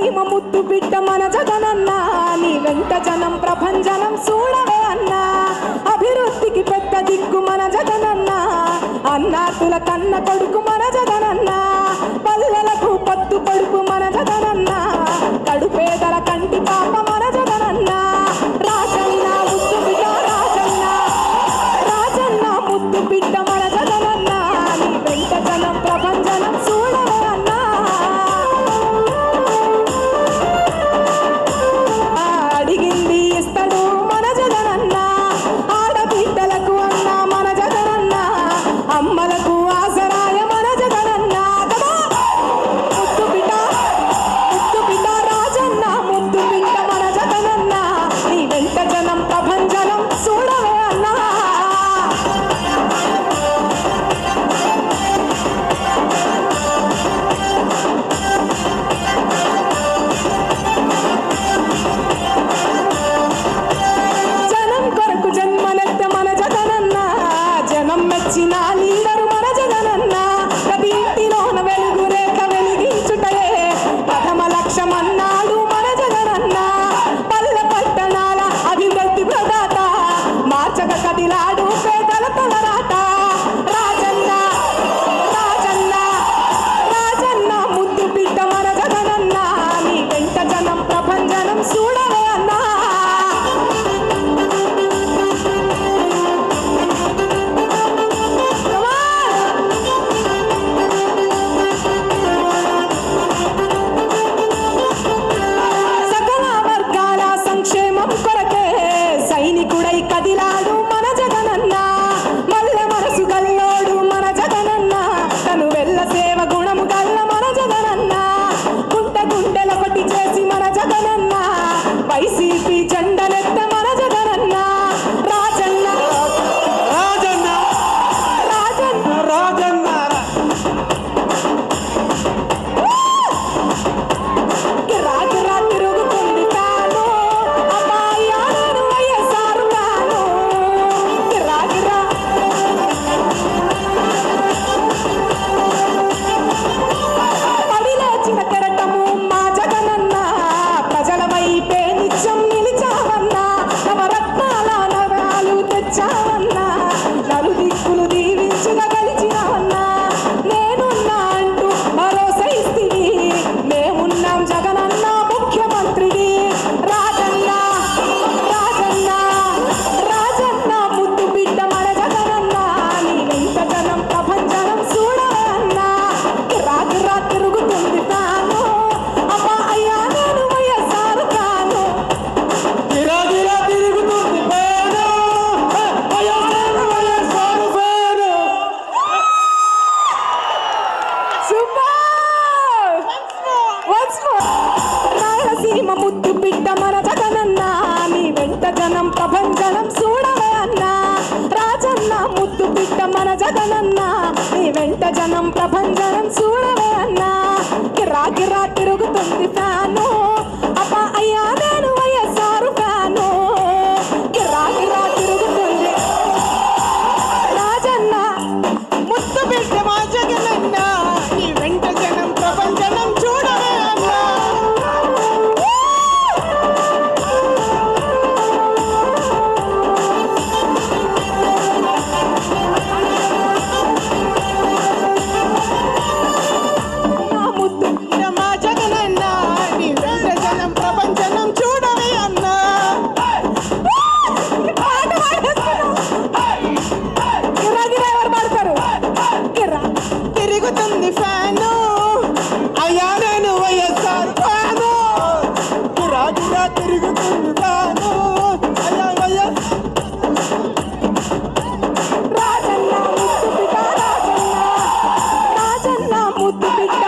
సీమ ముద్దు బిడ్డ మన జగనన్నా నీ వెంట జనం ప్రపంచనం చూడవే అన్నా. అభివృద్ధికి పెద్ద దిక్కు మన జగనన్నా అన్నా తుల కన్న కొడుకు మన సాయంకాలం చూడవే అన్నా రాజన్న ముద్దు పిట్ట మన జగనన్న. నీ వెంట జనం ప్రభంజనం చూడవే అన్నా కిరా తిరుగుతుంది ఫ్యాను. అదిరా తిరుగుతున్నాను రాజన్న ముద్దు బిడ్డ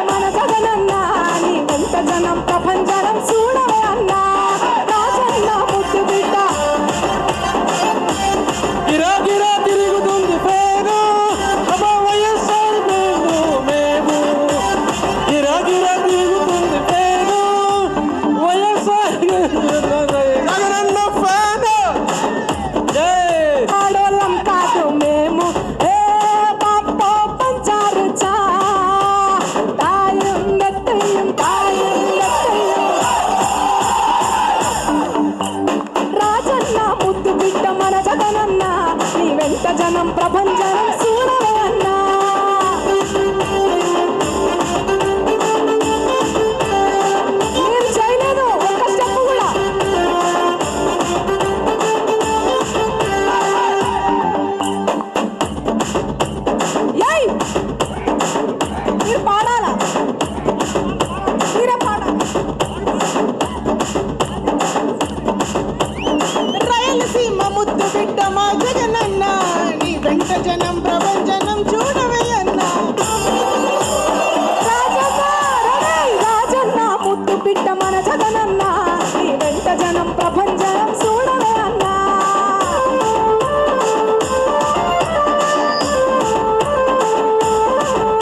రామ జగనన్న నీ వెంట జనం ప్రపంచనం చూడవే అన్న రాజన్న ముద్దు బిడ్డ మన జగనన్న.